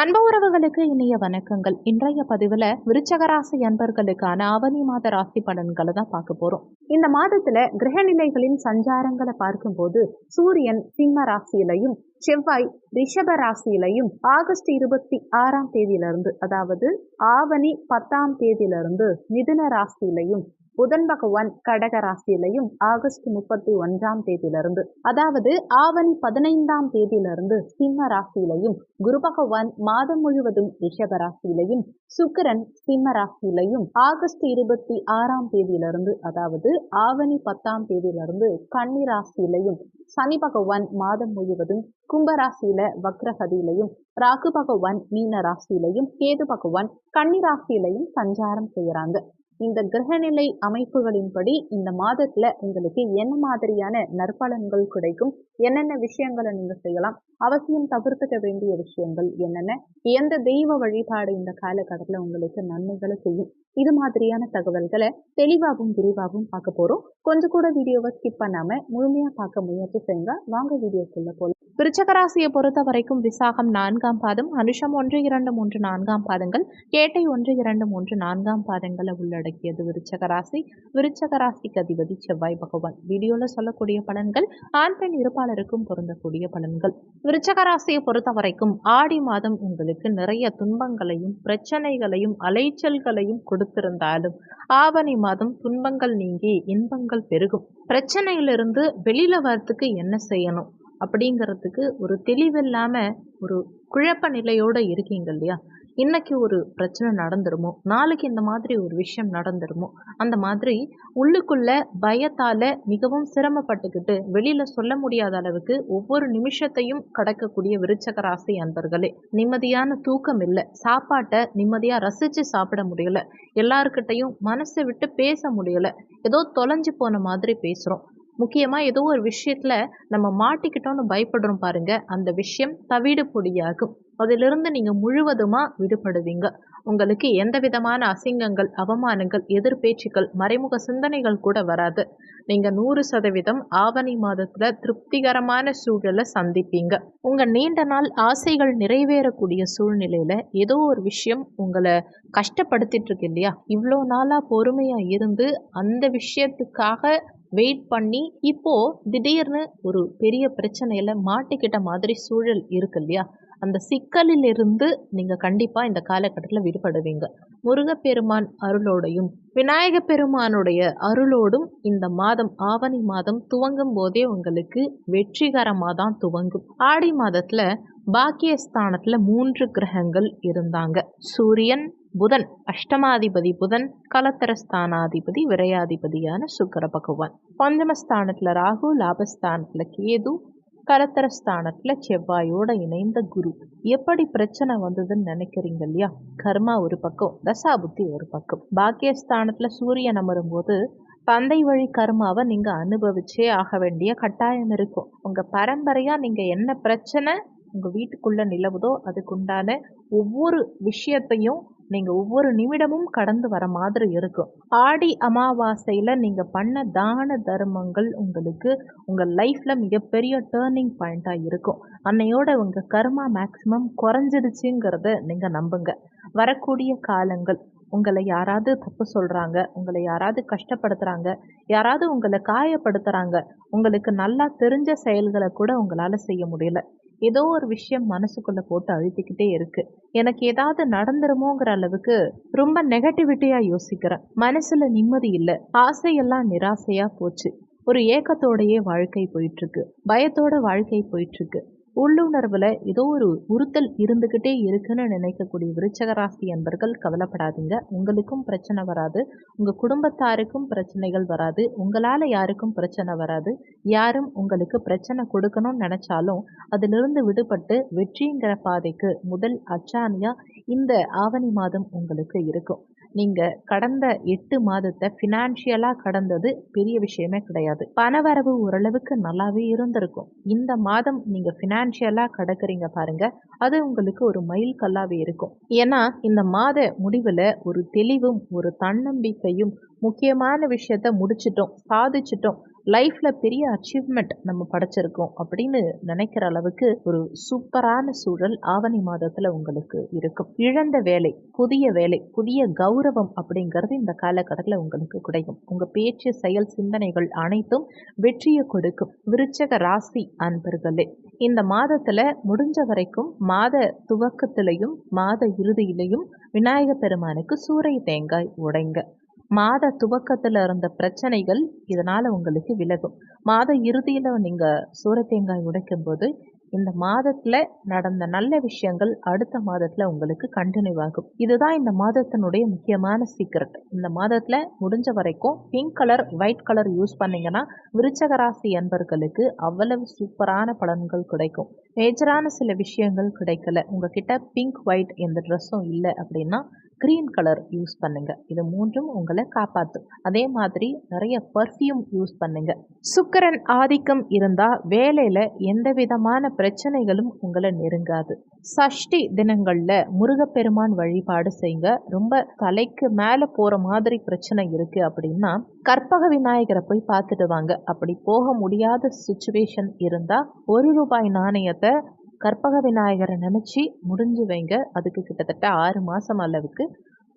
அன்பு உறவுகளுக்கு இனிய வணக்கங்கள். இன்றைய பதிவில் விருச்சகராசி அன்பர்களுக்கான அவனி மாத ராசி பலன்களை தான் பார்க்க போறோம். இந்த மாதத்துல கிரகநிலைகளின் சஞ்சாரங்களை பார்க்கும்போது சூரியன் சிம்ம ராசியிலையும் செவ்வாய் ரிஷப ராசியிலையும் ஆகஸ்ட் இருபத்தி ஆறாம் தேதியிலிருந்து அதாவது ஆவணி பத்தாம் தேதியிலிருந்து மிதுன ராசியிலையும் புதன் பகவான் கடக ராசியிலையும் ஆகஸ்ட் முப்பத்தி ஒன்றாம் தேதியிலிருந்து அதாவது ஆவணி பதினைந்தாம் தேதியிலிருந்து சிம்ம ராசியிலையும் குரு பகவான் மாதம் முழுவதும் ரிஷப ராசியிலையும் சுக்கரன் சிம்ம ராசியிலையும் ஆகஸ்ட் இருபத்தி ஆறாம் தேதியிலிருந்து அதாவது ஆவணி பத்தாம் தேதியிலிருந்து கன்னி ராசியிலையும் சனி பகவான் மாதம் முழுவதும் கும்பராசியில வக்ரகதியிலையும் ராகு பகவான் மீன ராசியிலையும் கேது பகவான் கன்னி ராசியிலையும் சஞ்சாரம் செய்யறாங்க. இந்த கிரகநிலை அமைப்புகளின்படி இந்த மாதத்துல உங்களுக்கு என்ன மாதிரியான நற்பலன்கள் கிடைக்கும்? என்னென்ன விஷயங்களை நீங்க செய்யலாம்? அவசியம் தவிர்த்துக்க வேண்டிய விஷயங்கள் என்னென்ன? எந்த தெய்வ வழிபாடு இந்த காலகட்டத்தில் உங்களுக்கு நன்மைகளை செய்யும்? இது மாதிரியான தகவல்களை தெளிவாகவும் விரிவாகவும் பார்க்க போறோம். கொஞ்சம் கூட வீடியோவை ஸ்கிப் பண்ணாம முழுமையா பார்க்க முயற்சி செய்யுங்க. வாங்க வீடியோக்குள்ள போல விருச்சகராசியை பொறுத்த வரைக்கும் விசாகம் நான்காம் பாதம் அனுஷம் ஒன்று இரண்டு மூன்று நான்காம் பாதங்கள் கேட்டை ஒன்று இரண்டு மூன்று நான்காம் பாதங்களை உள்ளடக்கியது விருச்சகராசி. விருச்சகராசிக்கு அதிபதி செவ்வாய் பகவான். வீடியோவில் சொல்லக்கூடிய பலன்கள் ஆண் பெண் இருப்பாளருக்கும் பொருந்தக்கூடிய பலன்கள். விருச்சகராசியை பொறுத்த வரைக்கும் ஆடி மாதம் உங்களுக்கு நிறைய துன்பங்களையும் பிரச்சனைகளையும் அலைச்சல்களையும் கொடுத்திருந்தாலும் ஆவணி மாதம் துன்பங்கள் நீங்கி இன்பங்கள் பெருகும். பிரச்சனையிலிருந்து வெளியில வரத்துக்கு என்ன செய்யணும்? அப்படிங்கிறதுக்கு ஒரு தெளிவில்லாமல் ஒரு குழப்ப நிலையோடு இருக்கீங்க இல்லையா? இன்னைக்கு ஒரு பிரச்சனை நடந்துருமோ? நாளைக்கு இந்த மாதிரி ஒரு விஷயம் நடந்துருமோ? அந்த மாதிரி உள்ளுக்குள்ள பயத்தால் மிகவும் சிரமப்பட்டுக்கிட்டு வெளியில் சொல்ல முடியாத அளவுக்கு ஒவ்வொரு நிமிஷத்தையும் கடக்கக்கூடிய விருச்சக ராசி அன்பர்களே நிம்மதியான தூக்கம் இல்லை. சாப்பாட்டை நிம்மதியாக ரசித்து சாப்பிட முடியல. எல்லாருக்கிட்டையும் மனசை விட்டு பேச முடியல. ஏதோ தொலைஞ்சு போன மாதிரி பேசுகிறோம் முக்கியமாக ஏதோ ஒரு விஷயத்தில் நம்ம மாட்டிக்கிட்டோன்னு பயப்படுறோம் பாருங்கள் அந்த விஷயம் தவிடு பொடியாகும். அதிலிருந்து நீங்கள் முழுவதுமாக விடுபடுவீங்க. உங்களுக்கு எந்த விதமான அசிங்கங்கள் அவமானங்கள் எதிர்பேச்சுக்கள் மறைமுக சிந்தனைகள் கூட வராது. நீங்கள் நூறு சதவீதம் ஆவணி மாதத்தில் திருப்திகரமான சூழலை சந்திப்பீங்க. உங்கள் நீண்ட நாள் ஆசைகள் நிறைவேறக்கூடிய சூழ்நிலையில் ஏதோ ஒரு விஷயம் உங்களை கஷ்டப்படுத்திட்டு இருக்கு இல்லையா? இவ்வளோ நாளாக பொறுமையாக இருந்து அந்த விஷயத்துக்காக வெயிட் பண்ணி இப்போது திடீர்னு ஒரு பெரிய பிரச்சனையில் மாட்டிக்கிட்ட மாதிரி சூழல் இருக்கு இல்லையா? அந்த சிக்கலிலிருந்து நீங்கள் கண்டிப்பாக இந்த காலகட்டத்தில் விடுபடுவீங்க. முருகப்பெருமான் அருளோடையும் விநாயக பெருமானுடைய அருளோடும் இந்த மாதம் ஆவணி மாதம் துவங்கும் போதே உங்களுக்கு வெற்றிகரமாக தான் துவங்கும். ஆடி மாதத்தில் பாக்கியஸ்தானத்தில் மூன்று கிரகங்கள் இருந்தாங்க. சூரியன் புதன் அஷ்டமாதிபதி புதன் கலத்தரஸ்தானாதிபதி விரையாதிபதியான சுக்கர பகவான். பஞ்சமஸ்தானத்தில் ராகு லாபஸ்தானத்தில் கேது கலத்தரஸ்தானத்தில் செவ்வாயோட இணைந்த குரு. எப்படி பிரச்சனை வந்ததுன்னு நினைக்கிறீங்க இல்லையா? கர்மா ஒரு பக்கம் தசாபுத்தி ஒரு பக்கம். பாக்கியஸ்தானத்தில் சூரியன் அமரும் போது தந்தை வழி கர்மாவை நீங்கள் அனுபவிச்சே ஆக வேண்டிய கட்டாயம் இருக்கும். உங்கள் பரம்பரையாக நீங்கள் என்ன பிரச்சனை உங்கள் வீட்டுக்குள்ளே நிலவுதோ அதுக்குண்டான ஒவ்வொரு விஷயத்தையும் நீங்கள் ஒவ்வொரு நிமிடமும் கடந்து வர மாதிரி இருக்கும். ஆடி அமாவாசையில் நீங்கள் பண்ண தான தர்மங்கள் உங்களுக்கு உங்கள் லைஃப்பில் மிகப்பெரிய டேர்னிங் பாயிண்ட்டாக இருக்கும். அன்னையோட உங்கள் கர்மா மேக்ஸிமம் குறைஞ்சிடுச்சுங்கிறத நீங்கள் நம்புங்க. வரக்கூடிய காலங்கள் உங்களை யாராவது தப்பு சொல்கிறாங்க உங்களை யாராவது கஷ்டப்படுத்துகிறாங்க யாராவது உங்களை காயப்படுத்துகிறாங்க உங்களுக்கு நல்லா தெரிஞ்ச செயல்களை கூட உங்களால் செய்ய முடியல. ஏதோ ஒரு விஷயம் மனசுக்குள்ளே போட்டு அழுத்திக்கிட்டே இருக்குது எனக்கு ஏதாவது நடந்துருமோங்கிற அளவுக்கு ரொம்ப நெகட்டிவிட்டியாக யோசிக்கிறேன். மனசில் நிம்மதி இல்லை. ஆசையெல்லாம் நிராசையாக போச்சு. ஒரு ஏக்கத்தோடையே வாழ்க்கை போயிட்டுருக்கு பயத்தோட வாழ்க்கை போயிட்டுருக்கு உள்ளுணர்வில் ஏதோ ஒரு உறுத்தல் இருந்துக்கிட்டே இருக்குன்னு நினைக்கக்கூடிய விருச்சகராசி என்பர்கள் அன்பர்கள் கவலைப்படாதீங்க. உங்களுக்கும் பிரச்சனை வராது. உங்கள் குடும்பத்தாருக்கும் பிரச்சனைகள் வராது. உங்களால் யாருக்கும் பிரச்சனை வராது. யாரும் உங்களுக்கு பிரச்சனை கொடுக்கணும்னு நினச்சாலும் அதிலிருந்து விடுபட்டு வெற்றிங்கிற பாதைக்கு முதல் அச்சாணியாக இந்த ஆவணி மாதம் உங்களுக்கு இருக்கும். நீங்கள் கடந்த எட்டு மாதத்தை ஃபினான்ஷியலாக கடந்தது பெரிய விஷயமே கிடையாது. பணவரவு ஓரளவுக்கு நல்லாவே இருந்திருக்கும். இந்த மாதம் நீங்கள் ஃபினான்ஷியலாக கடக்கிறீங்க பாருங்க அது உங்களுக்கு ஒரு மைல் கல்லாவே இருக்கும். ஏன்னா இந்த மாத முடிவில் ஒரு தெளிவும் ஒரு தன்னம்பிக்கையும் முக்கியமான விஷயத்த முடிச்சிட்டோம் சாதிச்சிட்டோம். லைஃப்பில் பெரிய அச்சீவ்மெண்ட் நம்ம படைச்சிருக்கோம் அப்படின்னு நினைக்கிற அளவுக்கு ஒரு சூப்பரான சூழல் ஆவணி மாதத்தில் உங்களுக்கு இருக்கும். இழந்த வேலை புதிய வேலை புதிய கௌரவம் அப்படிங்கிறது இந்த காலகட்டத்தில் உங்களுக்கு கிடைக்கும் உங்கள் பேச்சு செயல் சிந்தனைகள் அனைத்தும் வெற்றியை கொடுக்கும். விருச்சக ராசி அன்பர்களே இந்த மாதத்தில் முடிஞ்ச வரைக்கும் மாத துவக்கத்திலையும் மாத இறுதியிலையும் விநாயக பெருமானுக்கு சூறை தேங்காய் உடைங்க. மாத துவக்கத்தில் இருந்த பிரச்சனைகள் இதனால் உங்களுக்கு விலகும். மாத இறுதியில் நீங்கள் சூரத்தேங்காய் தேங்காய் உடைக்கும் போது இந்த மாதத்தில் நடந்த நல்ல விஷயங்கள் அடுத்த மாதத்தில் உங்களுக்கு கண்டினியூ ஆகும். இதுதான் இந்த மாதத்தினுடைய முக்கியமான சீக்ரெட் இந்த மாதத்தில் முடிஞ்ச வரைக்கும் pink colour white colour use பண்ணிங்கன்னா விருச்சக ராசி அவ்வளவு சூப்பரான பலன்கள் கிடைக்கும். மேஜரான சில விஷயங்கள் கிடைக்கல. உங்ககிட்ட பிங்க் ஒயிட் எந்த ட்ரெஸ்ஸும் இல்லை அப்படின்னா க்ரீன் கலர் யூஸ் பண்ணுங்க. இது மூன்றும் உங்களை காப்பாற்றும் அதே மாதிரி நிறைய பர்ஃப்யூம் யூஸ் பண்ணுங்க. சுக்கரன் ஆதிக்கம் இருந்தால் வேலையில் எந்த விதமான பிரச்சனைகளும் உங்களை நெருங்காது. சஷ்டி தினங்களில் முருகப்பெருமான் வழிபாடு செய்யுங்க ரொம்ப தலைக்கு மேலே போகிற மாதிரி பிரச்சனை இருக்குது அப்படின்னா கற்பக விநாயகரை போய் பார்த்துட்டு வாங்க. அப்படி போக முடியாத சுச்சுவேஷன் இருந்தால் ஒரு ரூபாய் நாணயத்தை கற்பக விநாயகரை நினச்சி முடிஞ்சு வைங்க. அதுக்கு கிட்டத்தட்ட ஆறு மாதம் அளவுக்கு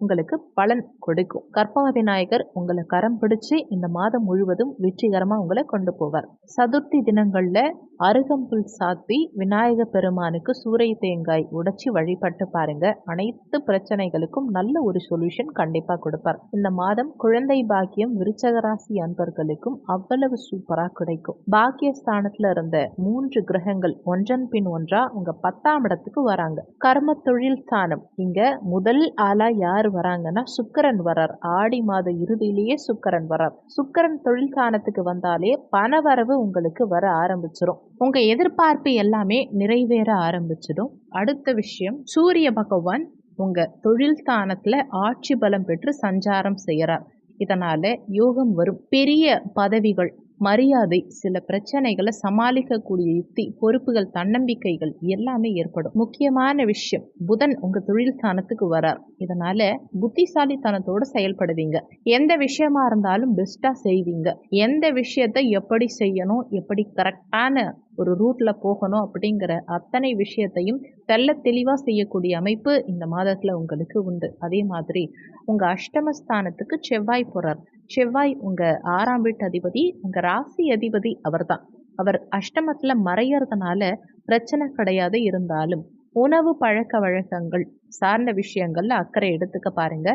உங்களுக்கு பலன் கொடுக்கும். கற்பக விநாயகர் உங்களை கரம் பிடிச்சு இந்த மாதம் முழுவதும் வெற்றிகரமாக உங்களை கொண்டு போவார். சதுர்த்தி தினங்களில் அருகம்புல் சாத்தி விநாயக பெருமானுக்கு சூறை தேங்காய் உடைச்சி வழிபட்டு பாருங்க. அனைத்து பிரச்சனைகளுக்கும் நல்ல ஒரு சொல்யூஷன் கண்டிப்பாக கொடுப்பார். இந்த மாதம் குழந்தை பாக்கியம் விருச்சகராசி அன்பர்களுக்கும் அவ்வளவு சூப்பராக கிடைக்கும். பாக்கிய ஸ்தானத்தில் இருந்த மூன்று கிரகங்கள் ஒன்றன் பின் ஒன்றா உங்க பத்தாம் இடத்துக்கு வராங்க. கர்ம தொழில் ஸ்தானம். இங்க முதல் ஆளா யார்? வராங்கன்னா சுக்கரன் வரார் ஆடி மாத இறுதியிலேயே சுக்கரன் வரார் சுக்கரன் தொழில் ஸ்தானத்துக்கு வந்தாலே பணவரவு உங்களுக்கு வர ஆரம்பிச்சிரும். உங்க எதிர்பார்ப்பு எல்லாமே நிறைவேற ஆரம்பிச்சிடும். அடுத்த விஷயம் சூரிய பகவான் உங்க தொழில் ஸ்தானத்துல ஆட்சி பலம் பெற்று சஞ்சாரம் செய்யறார். இதனால யோகம் வரும். பெரிய பதவிகள் மரியாதை சில பிரச்சனைகளை சமாளிக்கக்கூடிய யுக்தி பொறுப்புகள் தன்னம்பிக்கைகள் எல்லாமே ஏற்படும். முக்கியமான விஷயம் புதன் உங்க தொழில் ஸ்தானத்துக்கு வரார். இதனால புத்திசாலித்தனத்தோடு செயல்படுவீங்க. எந்த விஷயமா இருந்தாலும் பெஸ்டா செய்வீங்க. எந்த விஷயத்தை எப்படி செய்யணும் எப்படி கரெக்டான ஒரு ரூட்ல போகணும் அப்படிங்கிற அத்தனை விஷயத்தையும் தெல்ல தெளிவாக செய்யக்கூடிய அமைப்பு இந்த மாதத்தில் உங்களுக்கு உண்டு. அதே மாதிரி உங்கள் அஷ்டமஸ்தானத்துக்கு செவ்வாய் போகிறார் செவ்வாய் உங்கள் ஆறாம் வீட்டு அதிபதி உங்கள் ராசி அதிபதி அவர்தான். அவர் அஷ்டமத்தில் மறையறதுனால பிரச்சனை கிடையாது இருந்தாலும் உணவு பழக்க வழக்கங்கள் சார்ந்த விஷயங்கள்ல அக்கறை எடுத்துக்க பாருங்க.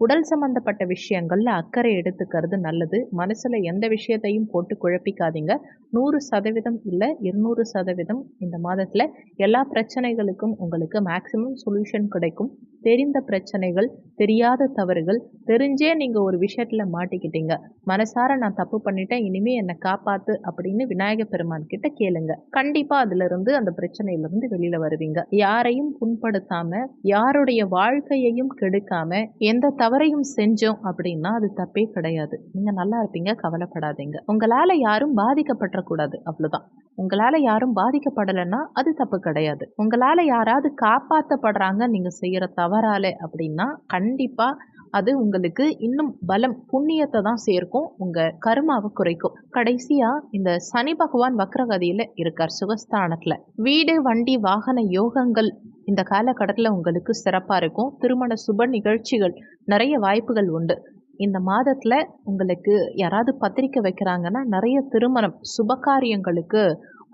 உடல் சம்பந்தப்பட்ட விஷயங்கள்ல அக்கறை எடுத்துக்கிறது நல்லது. மனசுல எந்த விஷயத்தையும் போட்டு குழப்பிக்காதீங்க. நூறு சதவீதம் இல்லை இருநூறு சதவீதம் இந்த மாதத்துல எல்லா பிரச்சனைகளுக்கும் உங்களுக்கு மேக்சிமம் சொல்யூஷன் கிடைக்கும். தெரிந்த பிரச்சனைகள் தெரியாத தவறுகள் தெரிஞ்சே நீங்கள் ஒரு விஷயத்தில் மாட்டிக்கிட்டீங்க. மனசார நான் தப்பு பண்ணிட்டேன் இனிமே என்னை காப்பாத்து அப்படின்னு விநாயக பெருமான் கிட்ட கேளுங்க. கண்டிப்பாக அதிலிருந்து அந்த பிரச்சனையிலிருந்து வெளியில் வருவீங்க. யாரையும் புண்படுத்தாம யாருடைய வாழ்க்கையையும் கெடுக்காம எந்த தவறையும் செஞ்சோம் அப்படின்னா அது தப்பே கிடையாது. நீங்கள் நல்லா இருப்பீங்க கவலைப்படாதீங்க. உங்களால் யாரும் பாதிக்கப்பட்டக்கூடாது. அவ்வளோதான் உங்களால் யாரும் பாதிக்கப்படலைன்னா அது தப்பு கிடையாது. உங்களால் யாராவது காப்பாற்றப்படுறாங்க நீங்கள் செய்கிற தவறால அப்படின்னா கண்டிப்பாக அது உங்களுக்கு இன்னும் பலம் புண்ணியத்தை தான் சேர்க்கும். உங்கள் கருமாவை குறைக்கும். கடைசியாக இந்த சனி பகவான் வக்ரகதியில் இருக்கார் சுகஸ்தானத்தில். வீடு வண்டி வாகன யோகங்கள் இந்த காலகட்டத்தில் உங்களுக்கு சிறப்பாக இருக்கும். திருமண சுப நிகழ்ச்சிகள் நிறைய வாய்ப்புகள் உண்டு. இந்த மாதத்தில் உங்களுக்கு யாராவது பத்திரிக்கை வைக்கிறாங்கன்னா நிறைய திருமணம் சுபகாரியங்களுக்கு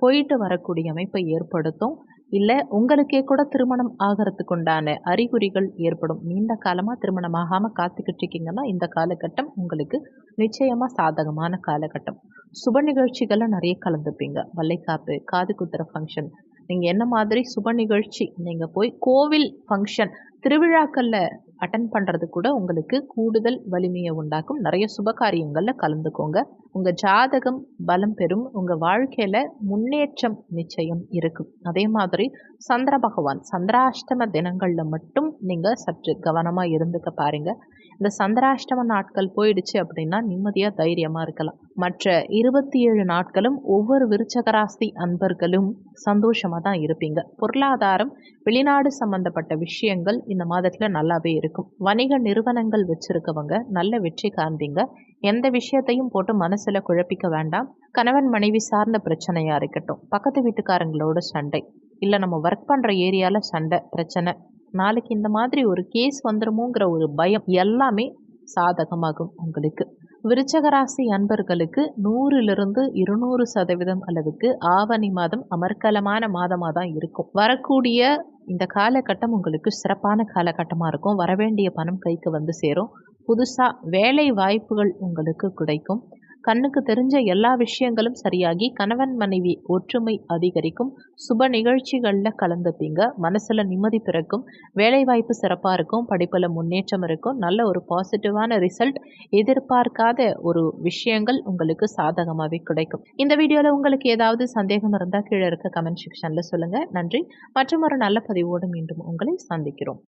போயிட்டு வரக்கூடிய அமைப்பை ஏற்படுத்தும். இல்லை உங்களுக்கே கூட திருமணம் ஆகிறதுக்கு உண்டான அறிகுறிகள் ஏற்படும். நீண்ட காலமாக திருமணம் ஆகாமல் காத்துக்கிட்டு இருக்கீங்கன்னா இந்த காலகட்டம் உங்களுக்கு நிச்சயமாக சாதகமான காலகட்டம். சுப நிகழ்ச்சிகளை நிறைய கலந்துப்பீங்க. வள்ளைக்காப்பு காது குத்துற ஃபங்க்ஷன் நீங்கள் என்ன மாதிரி சுப நிகழ்ச்சி நீங்கள் போய் கோவில் ஃபங்க்ஷன் திருவிழாக்களில் அட்டன் பண்ணுறது கூட உங்களுக்கு கூடுதல் வலிமையை உண்டாக்கும். நிறைய சுபகாரியங்களில் கலந்துக்கோங்க. உங்கள் ஜாதகம் பலம் பெறும். உங்கள் வாழ்க்கையில் முன்னேற்றம் நிச்சயம் இருக்கும். அதே மாதிரி சந்திர பகவான் சந்திராஷ்டம தினங்களில் மட்டும் நீங்கள் சற்று கவனமாக இருந்துக்க பாருங்கள் இந்த சந்திராஷ்டம நாட்கள் போயிடுச்சு அப்படின்னா நிம்மதியாக தைரியமாக இருக்கலாம். மற்ற இருபத்தி ஏழு நாட்களும் ஒவ்வொரு விருச்சகராசி அன்பர்களும் சந்தோஷமாக தான் இருப்பீங்க. பொருளாதாரம் வெளிநாடு சம்பந்தப்பட்ட விஷயங்கள் இந்த மாதத்தில் நல்லாவே இருக்கும். வணிக நிறுவனங்கள் வச்சுருக்கவங்க நல்ல வெற்றி காண்பீங்க. எந்த விஷயத்தையும் போட்டு மனசில் குழப்பிக்க வேண்டாம். கணவன் மனைவி சார்ந்த பிரச்சனையாக இருக்கட்டும். பக்கத்து வீட்டுக்காரங்களோட சண்டை. இல்லை நம்ம ஒர்க் பண்ணுற ஏரியாவில் சண்டை பிரச்சனை. நாளைக்கு இந்த மாதிரி ஒரு கேஸ் வந்துடுமோங்கிற ஒரு பயம் எல்லாமே சாதகமாகும் உங்களுக்கு. விருச்சகராசி அன்பர்களுக்கு நூறிலிருந்து இருநூறு சதவீதம் அளவுக்கு ஆவணி மாதம் அமர்க்கலமான மாதமாக தான் இருக்கும். வரக்கூடிய இந்த காலகட்டம் உங்களுக்கு சிறப்பான காலகட்டமாக இருக்கும். வரவேண்டிய பணம் கைக்கு வந்து சேரும். புதுசாக வேலை வாய்ப்புகள் உங்களுக்கு கிடைக்கும். கண்ணுக்கு தெரிஞ்ச எல்லா விஷயங்களும் சரியாகி கணவன் மனைவி ஒற்றுமை அதிகரிக்கும். சுப நிகழ்ச்சிகளில் கலந்துப்பீங்க மனசில் நிம்மதி பிறக்கும். வேலைவாய்ப்பு சிறப்பாக இருக்கும். படிப்பில் முன்னேற்றம் இருக்கும். நல்ல ஒரு பாசிட்டிவான ரிசல்ட் எதிர்பார்க்காத ஒரு விஷயங்கள் உங்களுக்கு சாதகமாகவே கிடைக்கும். இந்த வீடியோவில் உங்களுக்கு ஏதாவது சந்தேகம் இருந்தால் கீழே இருக்க கமெண்ட் செக்ஷனில் சொல்லுங்கள் நன்றி. மற்றும் ஒரு நல்ல பதிவோடு மீண்டும் உங்களை சந்திக்கிறோம்.